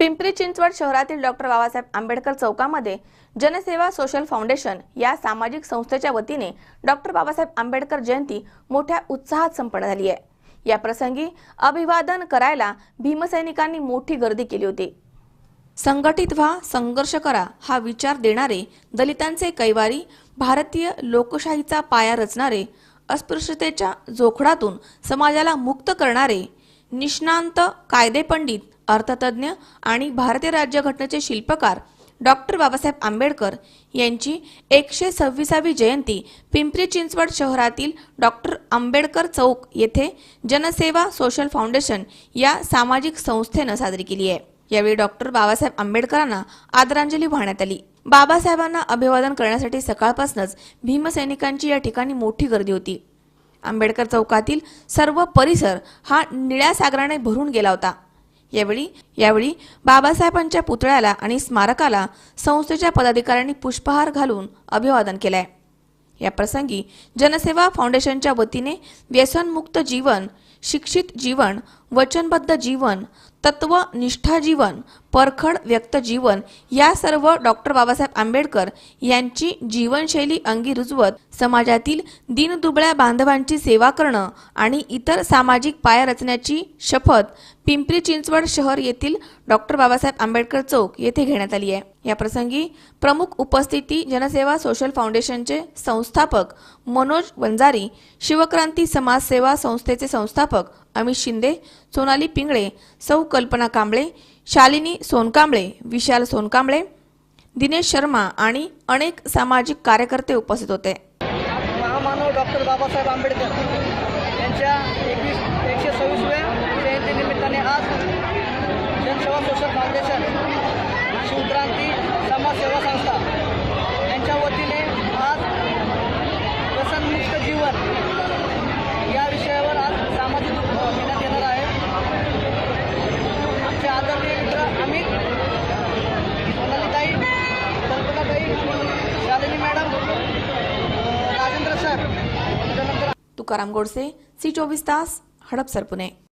पिंपरी चिंचवड शहरातील डॉक्टर बाबासाहेब आंबेडकर चौकामध्ये जनसेवा सोशल फाउंडेशन या सामाजिक संस्थेच्या वतीने डॉक्टर बाबासाहेब आंबेडकर जयंती मोठ्या उत्साहात संपन्न झाली आहे. या प्रसंगी अभिवादन करायला भीमसैनिकांनी मोठी गर्दी केली होती. संघटित व्हा संघर्ष करा हा विचार देणारे दलितांचे कैवारी भारतीय लोकशाहीचा पाया रचणारे अस्पृश्यतेच्या जोखडातून समाजाला मुक्त करणारे निष्णांत कायदेपंडित अर्थतज्ञ आणि भारतीय राज्यघटनेचे शिल्पकार डॉक्टर बाबासाहेब आंबेडकर यांची एकशे सव्वीसावी जयंती पिंपरी चिंचवड शहरातील डॉक्टर आंबेडकर चौक येथे जनसेवा सोशल फाउंडेशन या सामाजिक संस्थेनं साजरी केली आहे. यावेळी डॉक्टर बाबासाहेब आंबेडकरांना आदरांजली वाहण्यात आली. बाबासाहेबांना अभिवादन करण्यासाठी सकाळपासूनच भीमसैनिकांची या ठिकाणी मोठी गर्दी होती. आंबेडकर चौकातील सर्व परिसर हा निळ्या सागराने भरून गेला होता. यावेळी यावेळी बाबासाहेबांच्या पुतळ्याला आणि स्मारकाला संस्थेच्या पदाधिकाऱ्यांनी पुष्पहार घालून अभिवादन केलंय. या प्रसंगी जनसेवा फाउंडेशनच्या वतीने व्यसनमुक्त जीवन शिक्षित जीवन वचनबद्ध जीवन तत्व निष्ठा जीवन परखड व्यक्त जीवन या सर्व डॉक्टर बाबासाहेब आंबेडकर यांची जीवनशैली अंगी रुजवत समाजातील दीनदुबळ्या बांधवांची सेवा करणं आणि इतर सामाजिक पाया रचण्याची शपथ पिंपरी चिंचवड शहर येथील डॉक्टर बाबासाहेब आंबेडकर चौक येथे घेण्यात आली आहे. या प्रसंगी प्रमुख उपस्थिती जनसेवा सोशल फाउंडेशनचे संस्थापक मनोज वंजारी शिवक्रांती समाजसेवा संस्थेचे संस्थापक अमित शिंदे सोनाली पिंगळे सौ कल्पना कांबळे शालिनी सोनकांबळे विशाल सोनकांबळे दिनेश शर्मा आणि अनेक सामाजिक कार्यकर्ते उपस्थित होते. महामानव डॉक्टर बाबासाहेब आंबेडकर यांच्या एकवीस एकशे सव्वीसव्या जयंतीनिमित्ताने आज जनसेवा सोशल फाउंडेशन शिवक्रांती समाजसेवा संस्था यांच्या वतीने आज व्यसनमुक्त जीवन या विषयावर आज सामाजिक उपक्रम घेण्यात येणार आहे आमचे आदरणीय मित्र अमित सोनालीताई कल्पनाताई Shalini madam Rajendra sir Tukaram Godse C चोवीस तास हडपसर पुणे.